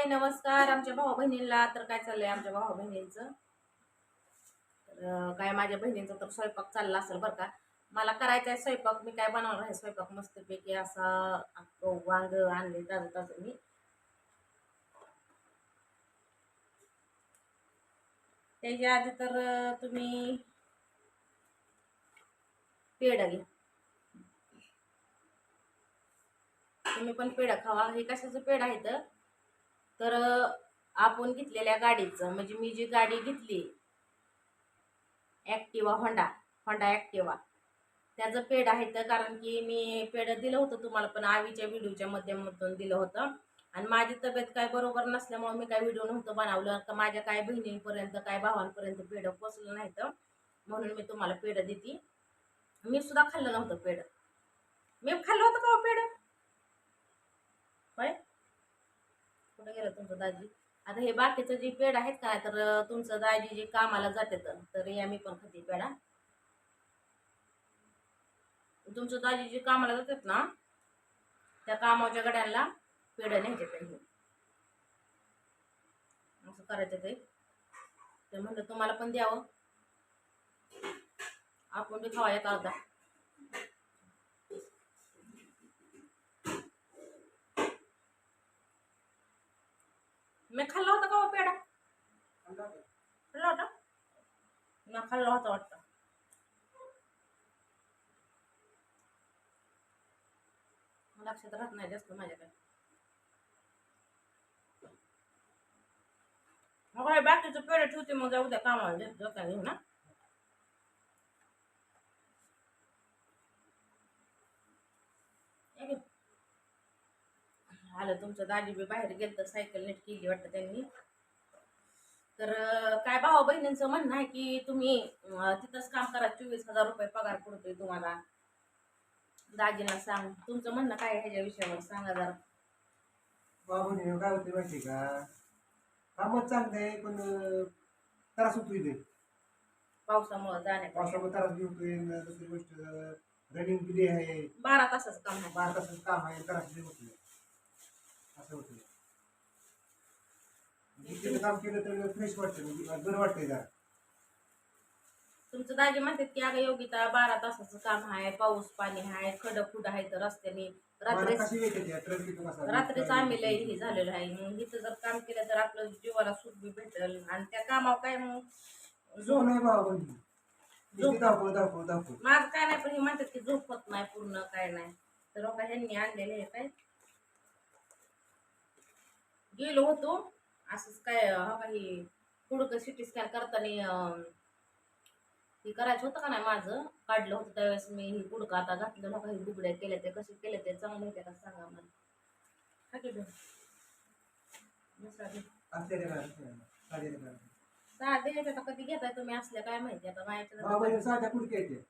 हाय नमस्कार. आमच्या भाऊ बहिणींना तर काय चाललंय आमच्या भाऊ बहिणींचं? तर काय माझ्या बहिणींचा तर स्वयंपाक चालला असेल बरं का. मला करायचा आहे स्वयंपाक. मी काय बनवणार आहे स्वयंपाक? मस्तपैकी असा वांग आणले ताजं ताजं मी. त्याच्या आधी तर तुम्ही पेढा घ्या. तुम्ही पण पेढा खावा. हे कशाचं पेढा आहे तर तर आपण घेतलेल्या गाडीचं म्हणजे मी जी गाडी घेतली ॲक्टिवा होंडा होंडा ॲक्टिवा त्याचं पेड आहे तर कारण की मी पेढं दिलं होतं तुम्हाला पण आवीच्या व्हिडिओच्या माध्यमातून दिलं होतं. आणि माझी तब्येत काय बरोबर नसल्यामुळे मी काय व्हिडिओ नव्हतं बनवलं का माझ्या काय बहिणींपर्यंत काय भावांपर्यंत पेड पोचलं नाही तर म्हणून मी तुम्हाला पेढं देते. मी सुद्धा खाल्लं नव्हतं पेढं मी खाल्लं होतं का हो पेड? पेढं होय? कुठं गेलं तुमचं दाजी. आता हे बाकीचं जे पेड आहेत का तर तुमचं दाजी जे कामाला जाते तर या मी पण खाते पेडा तुमचं दाजी जे कामाला जातात ना त्या कामाच्या गड्यांना पेढ न्यायचे ते असं करायचं ते. ते म्हणलं तुम्हाला पण द्यावं. आपण बी खावा एक अर्धा. मी खाल्ला होता का खा खाल्ला होता मी खाल्ला होता वाटतं लक्षात राहत नाही जास्त माझ्याकडे मग बाकीचं पेढे ठेवते मग उद्या कामाला जाता घेऊ ना? आलं तुमचं दाजी बी बाहेर गेलं तर सायकल नीट केली वाटतं त्यांनी. तर काय भावा बहिणींचं म्हणणं आहे की तुम्ही तिथंच काम करा चोवीस हजार रुपये पगार पडतोय तुम्हाला. दाजींना सांग तुमचं म्हणणं काय आहे ह्याच्या विषयावर सांगा जरा. बाबूने काय होते माहिती का? कामच चांगलं आहे पण त्रास होतो इथे पावसामुळे जाण्यात पावसामुळे त्रास न दुसरी गोष्ट रनिंग दिली आहे. बारा तासाचं काम आहे. बारा तासाचं काम आहे त्रास असं होतंय तिथे काम केलं तर फ्रेश वाटतं म्हणजे बरं वाटतंय जरा. तुमचं दाजी म्हणतात की अगं योगिता बारा तासाचं काम आहे पाऊस पाणी आहे खडं खुड आहे तर रस्त्याने रात्री मला कशी येते त्या ट्रक तिथं रात्रीच आम्ही लय हे झालेलं आहे. मग इथं जर काम केलं तर आपलं जीवाला सुख बी भेटल. आणि त्या कामावर काय मग? झोप नाही बाबा किती धावपळ धावपळ धावपळ माझं काय नाही पण हे म्हणतात की झोप होत नाही पूर्ण काय नाही. तर ह्यांनी आणलेले हे काय? गेलो होतो. असंच काय हा काही पुढं सिटी स्कॅन करताना हे करायचं होतं का नाही माझं? काढलं होतं त्यावेळेस मी ही आता घातलं. ना काही बुगड्या केल्या ते कसे केले ते चांगले होते का सांगा मला. हा. साधे ह्याच्यात आता कधी घेताय तुम्ही? असल्या काय माहिती आता बाबा साध्या कुडक्या येते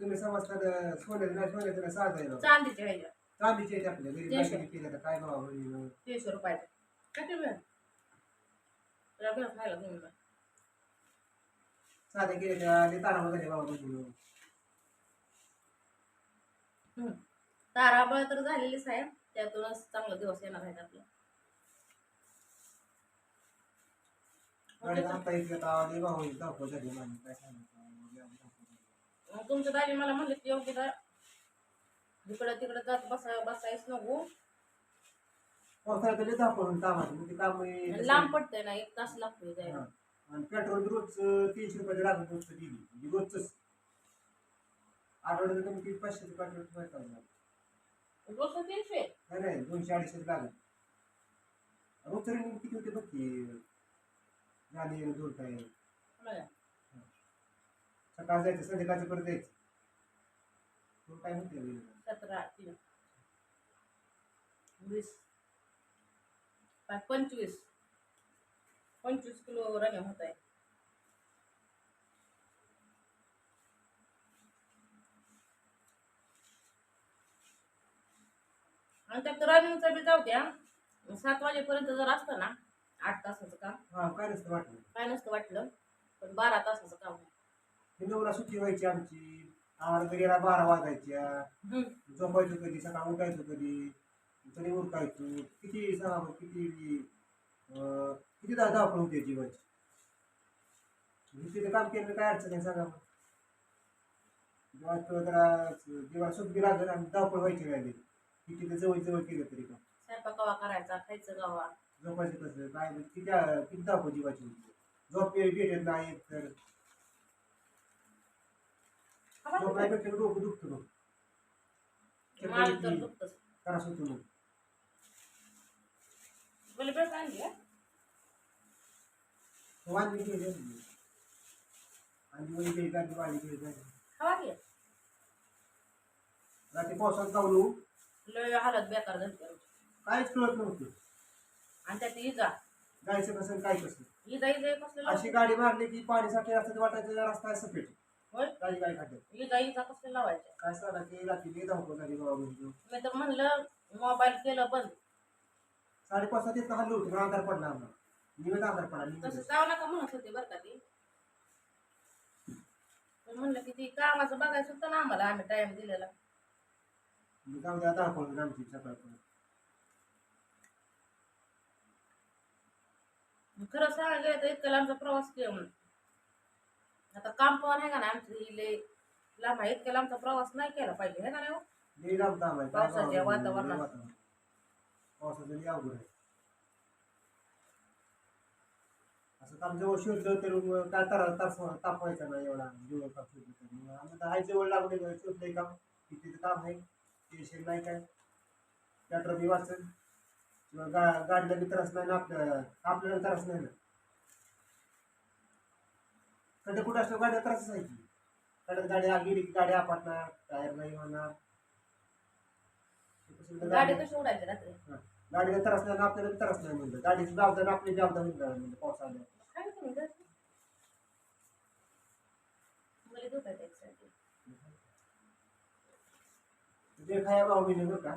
तुम्ही समजता सोन्याचं नाही साधा चांदीचे आपल्या. काय होईल? तीनशे रुपयाचं. बरं खायला घेऊन जा. साधे केले ते बाबा. हम्म. ताराबळ तर झालेलीच आहे त्यातूनच चांगले दिवस येणार आहेत आपले आता धावपळ झाली माझी काय. मग तुमचं दाजी मला म्हणले की योग्य इकडं तिकडं जात बसा बसायच नको पावसाळ्यात लय धावपळ होऊन कामाची ते काम हे लांब पडतंय ना एक तास लागतोय हा. जायला आणि पेट्रोल रोज तीनशे रुपयाचे लागून रोजचं गेली म्हणजे रोजच आठवड्याचं कमी किती पाचशे ते पाचशे रुपये लागणार रोज तीनशे? नाही नाही दोनशे अडीचशे लागत रोज तरी किती होते बघ की गाणी दोन काय बघा. सकाळ जायचं संध्याकाळचं परत जायचं. दोन काय म्हणते सतरा तीन. वीस. पंचवीस. पंचवीस किलो रनिंग होत आहे आणि त्यात रनिंगचं बी जाऊ द्या. सात वाजेपर्यंत जर असतं ना आठ तासाचं काम. हा काय नसतं वाटलं. काय नसतं वाटलं पण बारा तासाचं काम आहे. नवरा सुट्टी व्हायची आमची. आम्हाला घरी बारा वाजायच्या. झोपायचो कधी सकाळ उठायचो कधी. तरी उरकायचो किती सांगा किती किती दा धावपळ होते जीवाची मी तिथे काम केलं काय अडचण आहे सांगा मग जरा जेव्हा सुख बी लागेल आणि धावपळ व्हायची राहिली. की तिथे जवळ जवळ केलं तरी का स्वयंपाक कवा करायचा? खायचं कवा? झोपायचं कसं? काय किती किती धावपळ जीवाची होती? झोप भेटत नाही तर. झोप नाही भेटलं की डोकं दुखतं मग. त्रास होतो मग. आणली केली आणि केली केली की रात्री पावसात गावलो लय हालत बेकार झाली आमची. काहीच कळत नव्हतं. आणि त्यात इजा. जायचं कसं काय कसं? इजा इजा कसलं अशी गाडी मारली की पाणी साठे असं वाटायचं रस्ता आहे सफेद होय? गाडी काय इजा इजा कसलं काय सांगा की रात्री लई धावपळ झाली बाबा म्हणजे मी तर म्हणलं मोबाईल केलं बंद साडेपाच सात इथं हल्लो होतो अंधार पडला आम्हाला. निवेद अंधार पडला तसं निवेद जाऊ नका म्हणत होते बरं का ती. पण म्हणलं की ती कामाचं बघायचं होतं ना आम्हाला आम्ही टाइम दिलेला. मी जाऊ द्या धावपळ होती आमची सकाळपर्यंत खरं सांगायला गेलं तर इतका लांबचा प्रवास केला आता काम पण आहे का ना आमचं? लय लांब आहे. इतक्या लांबचा प्रवास नाही केला पाहिजे हे का नाही हो? लई लांब थांब आहे काय पावसाच्या वातावरणात. वातावरण. पावसाचं लई अवघड आहे. असं काम जवळ शोधलं तर काय तर तास तापवायचा नाही एवढा. जवळ काम शोधलं आम्ही तर हाय जवळ लागले शोधलंय काम की? काम नाही टेन्शन नाही काय? पेट्रोल बी वाचन किंवा गा गाडीला बी त्रास नाही ना आपल्या आपल्याला त्रास नाही ना. कडे कुठं असतो गाड्या त्रासच आहे की. कडे गाडी आ- गेली की गाडी आपटणार टायर नाही होणार. गाडी कशी उडायची रात्री? गाडीला त्रास नाही आपल्याला त्रास नाही म्हणलं. गाडीची जबाबदारी आपली जबाबदारी म्हणलं पाऊस आल्यावर. काय तुम्ही घरी? मला. जे खाया भाऊ बरं का?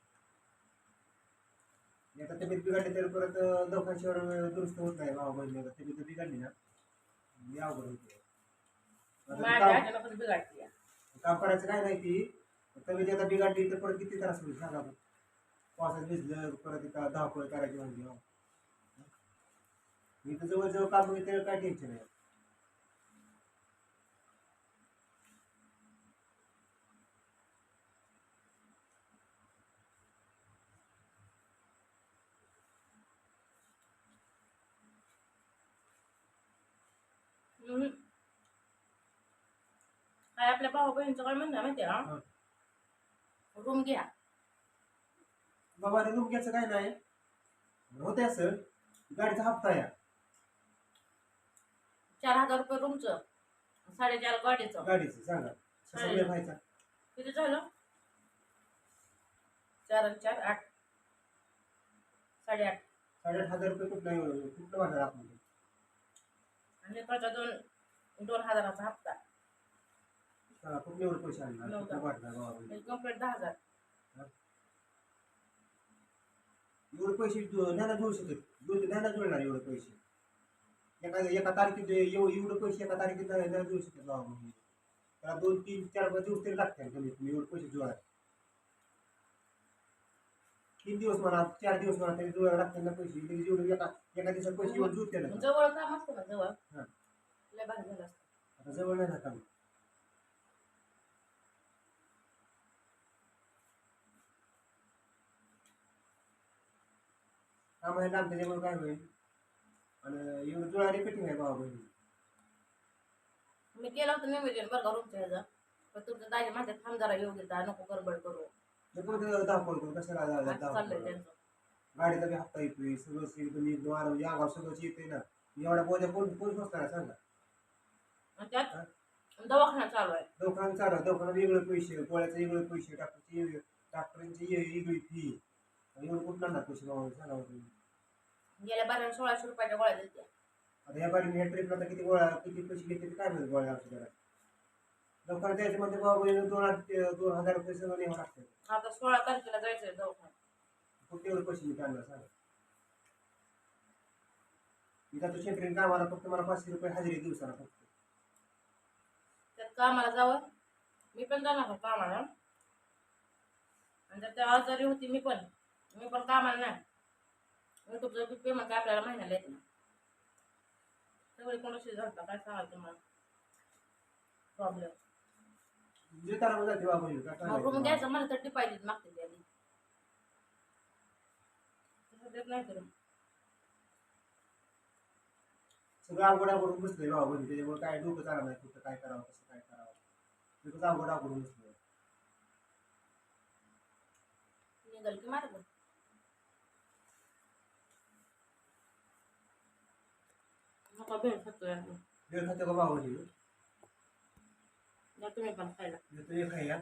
आता तब्येत बिघडली तरी परत दवाखान्याशिवाय दुरुस्त होत नाही भाऊ बहिणी. आता तब्येत बिघडली ना. मी अवघड होते. आता ते माझ्या काम- करायचं काय नाही ती. तब्येत आता बिघडली तर परत किती त्रास होईल सांगा बरं. पावसात भिजलं परत इथं धावपळ करायची म्हणजे हो. मी तर जवळजवळ काम तर काय टेन्शन नाही हम्म. काय आपल्या भाऊ बहिणीचं काय म्हणणं आहे माहिती आहे रूम घ्या. बाबा रूम घ्यायचं काय नाही? होते असं. गाडीचा हप्ता या चार हजार रुपये रूमचं साडेचार गाडीचं. गाडीचं सांगा. व्हायचा? किती झालं? चार आणि चार आठ. साडेआठ. साडेआठ हजार रुपये कुठलं कुठलं वाटणार आपण आणि लेकराचा दोन दोन हजाराचा हप्ता. पैसे आणणार वाटणार म्हणजे दहा हजार. एवढे पैसे ज्ञाना जोडू शकत. ज्ञाना जोडणार एवढे पैसे. एका एका तारखेत एव- एवढे पैसे एका तारखेत नाही नाही जोडू शकत म्हणजे त्याला दोन तीन चार पाच दिवस तरी लागतात कमीत कमी एवढे पैसे जोडायला. तीन दिवस म्हणा चार दिवस म्हणा तरी जोडायला लागतात ना पैसे. तरी जेवढे एका एका दिवसात पैसे जुळते ना जवळ काम असतं ना जवळ. हा. लय भारी झालं असतं. आता जवळ नाही काम आम्हाला लांब त्याच्यामुळे काय होईल? आणि एवढं जुळारी कठीण आहे बाबा बहिणी. मी केलं होतं नियोजन बरं का रूमच्या ह्याचं? पण तुमचं दाजी माझ्या थांब जरा नको गडबड करू. कशाला जा- जा- असं धावपळ चाललंय करू? त्यांचं. गाडीचा बी हप्ता येतोय सगळं एकदम एकदम आराम या गाव सगळंच येते ना. एवढा बोजा कोण कोण बसणार आहे सांगा आणि त्यात दवाखाना चालू आहे. दवाखान्यात चालू दवाखान्यात वेगळे पैसे गोळ्याचे वेगळे पैसे डॉक्टरची डॉक्टरांची वेगळी फी एवढं कुठं आणणार पैसे बरं तुम्ही. गेल्या बारा सोळाशे रुपयाच्या गोळ्या दिल्या आता ह्या बारीने ह्या ट्रिपला तर किती गोळ्या किती पैसे घेते ते काय माहिती गोळ्या औषधाला. दवाखान्यात द्यायचं म्हणजे बाबा दोन आठ- दोन हजार रुपये सगळं न्यावं लागतं. आता सोळा तारखेला जायचंय दवाखान्यात. कुठे एवढे पैसे मी काढणार सांगा. मी जातो शेतकरी कामाला फक्त मला पाचशे रुपये हजेरी दिवसाला फक्त. त्यात कामाला जावं. मी पण जाणार होतो कामाला आणि त्यात त्या आजारी होती मी पण. मी पण कामाला नाही युट्यूबचं पेमेंट काय आपल्याला महिन्याला येत ना सगळे कोणाशी झालता काय सांगाल तुम्हाला? प्रॉब्लेम तारा मग? घ्यायचं मला तर डिपॉझिट मागते त्याने. तसं देत नाही करून सगळं अवघड अवघडून बसलंय बाबा म्हणजे. त्याच्यामुळे काय डोकं चालणार नाही कुठं काय करावं कसं काय करावं. डोकं अवघड अवघडून बसलंय. निघल की मार्ग. नका भेळ खातोय आम्ही. वेळ खाते का या तुम्ही पण खायला. आहे या